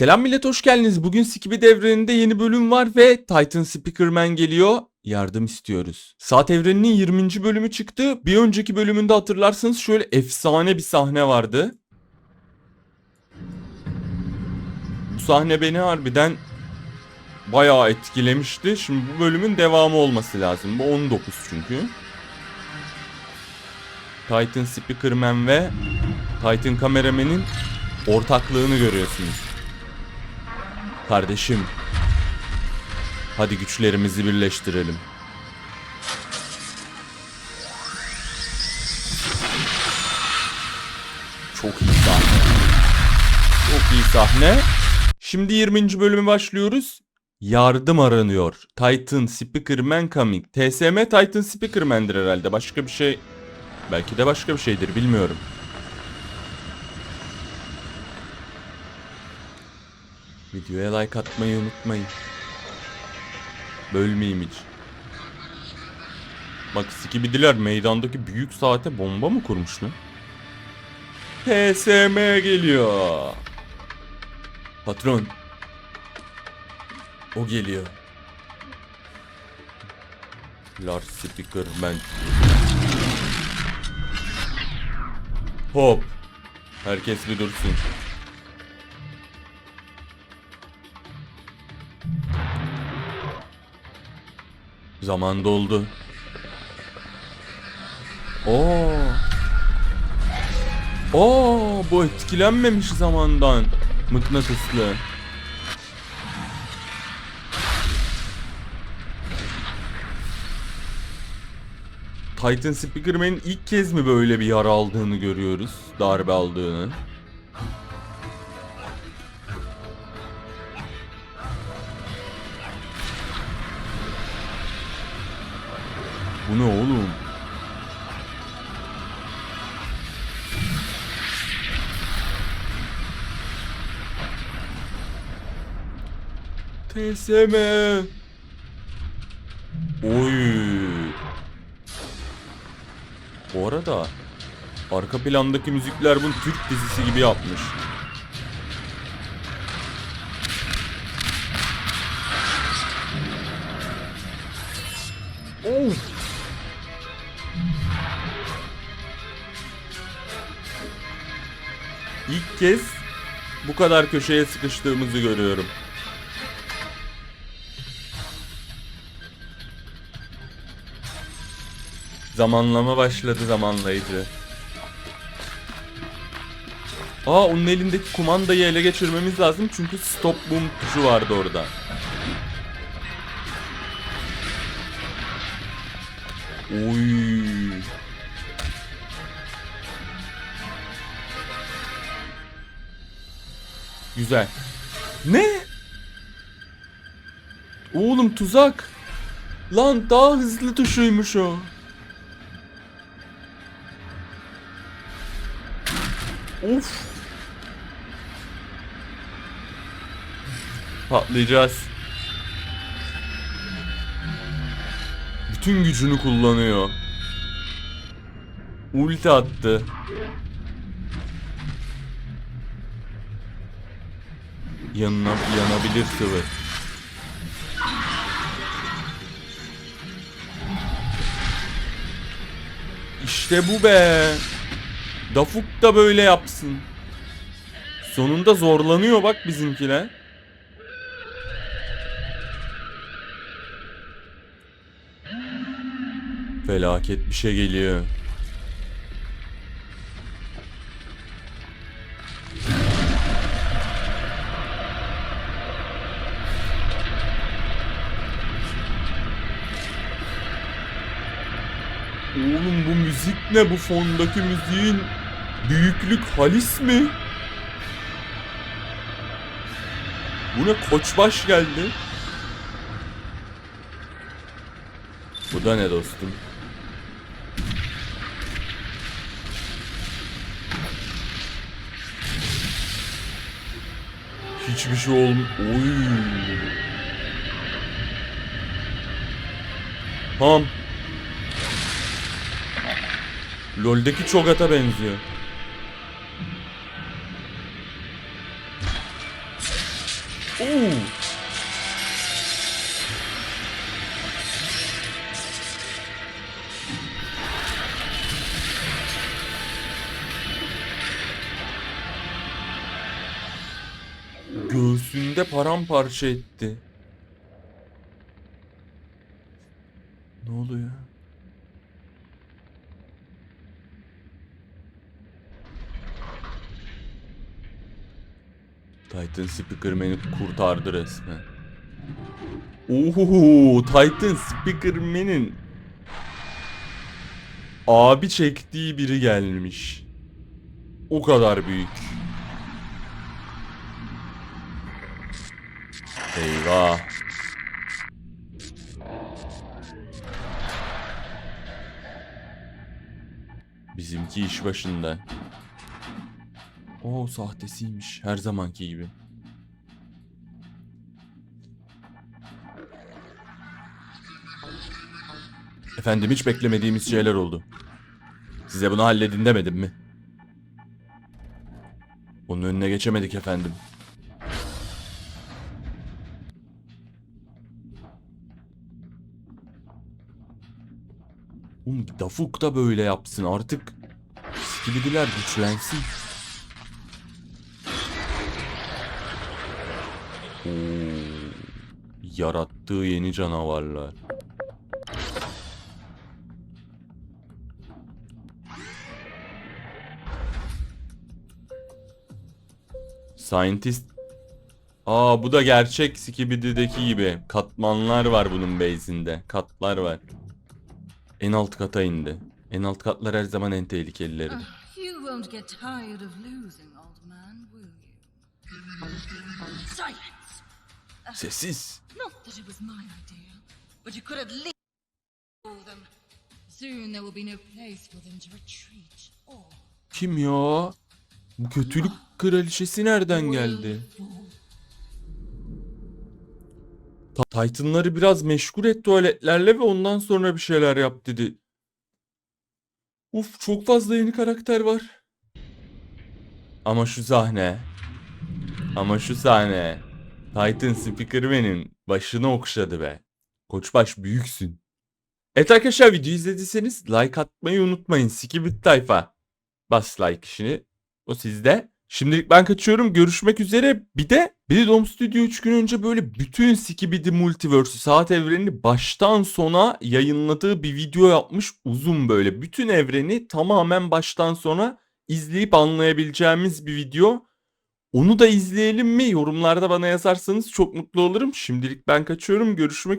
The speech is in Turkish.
Selam millet hoş geldiniz. Bugün Skibidi evreninde yeni bölüm var ve Titan Speakerman geliyor. Yardım istiyoruz. Saat evreninin 20. bölümü çıktı. Bir önceki bölümünde hatırlarsanız şöyle efsane bir sahne vardı. Bu sahne beni harbiden bayağı etkilemişti. Şimdi bu bölümün devamı olması lazım. Bu 19 çünkü. Titan Speakerman ve Titan Kameramen'in ortaklığını görüyorsunuz. Kardeşim. Hadi güçlerimizi birleştirelim. Çok iyi sahne. Çok iyi sahne. Şimdi 20. bölüme başlıyoruz. Yardım aranıyor. Titan Speakerman coming. TSM Titan Speakerman'dir herhalde. Başka bir şey... Belki de başka bir şeydir bilmiyorum. Videoya like atmayı unutmayın. Bölmeyeyim hiç. Bak Skibidiler meydandaki büyük saate bomba mı kurmuş lan? PSM geliyor. Patron. O geliyor. Lars Speakerman. Hop. Herkes bir dursun. Zaman doldu. Oo. Oo, bu etkilenmemiş zamandan. Mıknatıslı. Titan Speakerman'in ilk kez mi böyle bir yara aldığını görüyoruz? Darbe aldığını. Bu ne oğlum? TSM. Oy. Bu arada arka plandaki müzikler bunu Türk dizisi gibi yapmış. Of. Kez bu kadar köşeye sıkıştığımızı görüyorum. Zamanlama başladı zamanlayıcı. Aa onun elindeki kumandayı ele geçirmemiz lazım çünkü stop boom tuşu vardı orada. Oy. Güzel. Ne? Oğlum tuzak. Lan daha hızlı tuşuymuş o. Of. Patlayacağız. Bütün gücünü kullanıyor. Ulti attı. Yanına yanabilir sıvı. İşte bu be. Dafuk da böyle yapsın. Sonunda zorlanıyor bak bizimkiler. Felaket bir şey geliyor. Oğlum bu müzik ne bu fondaki müziğin büyüklük halis mi? Bu ne koçbaş geldi. Bu da ne dostum? Hiçbir şey olm... Oy. Tamam. LoL'deki Cho'Gath'a benziyor. Oo. Göğsünde paramparça etti. Ne oluyor? Titan Speakerman'i kurtardı resmen. Oho, Titan Speakerman'in abi çektiği biri gelmiş. O kadar büyük. Eyvah. Bizimki iş başında. O sahtesiymiş her zamanki gibi. Efendim hiç beklemediğimiz şeyler oldu. Size bunu halledin demedim mi? Onun önüne geçemedik efendim. Oğlum Dafuk da böyle yapsın artık. Skibidiler güçlensin. Oo, yarattığı yeni canavarlar. Scientist Aa bu da gerçek Skibidi'deki gibi. Katmanlar var bunun base'inde. Katlar var. En alt kata indi. En alt katlar her zaman en tehlikelileri. Ah, Sessiz. Not that it was my idea, but you could at least fool them. Soon there will be no place for them to retreat. Or Kim ya? Bu kötülük kraliçesi nereden geldi? Ta- Titan'ları biraz meşgul et tuvaletlerle ve ondan sonra bir şeyler yap dedi. Uf çok fazla yeni karakter var. Ama şu sahne. Ama şu sahne. Titan Speakerman'in başını okşadı be. Koçbaş büyüksün. Evet arkadaşlar videoyu izlediyseniz like atmayı unutmayın. Skibit tayfa. Bas like işini. O sizde. Şimdilik ben kaçıyorum. Görüşmek üzere. Bir de bir Dom Studio 3 gün önce böyle bütün Skibidi Multiverse'ü saat evrenini baştan sona yayınladığı bir video yapmış. Uzun böyle. Bütün evreni tamamen baştan sona izleyip anlayabileceğimiz bir video. Onu da izleyelim mi? Yorumlarda bana yazarsanız çok mutlu olurum. Şimdilik ben kaçıyorum. Görüşmek üzere.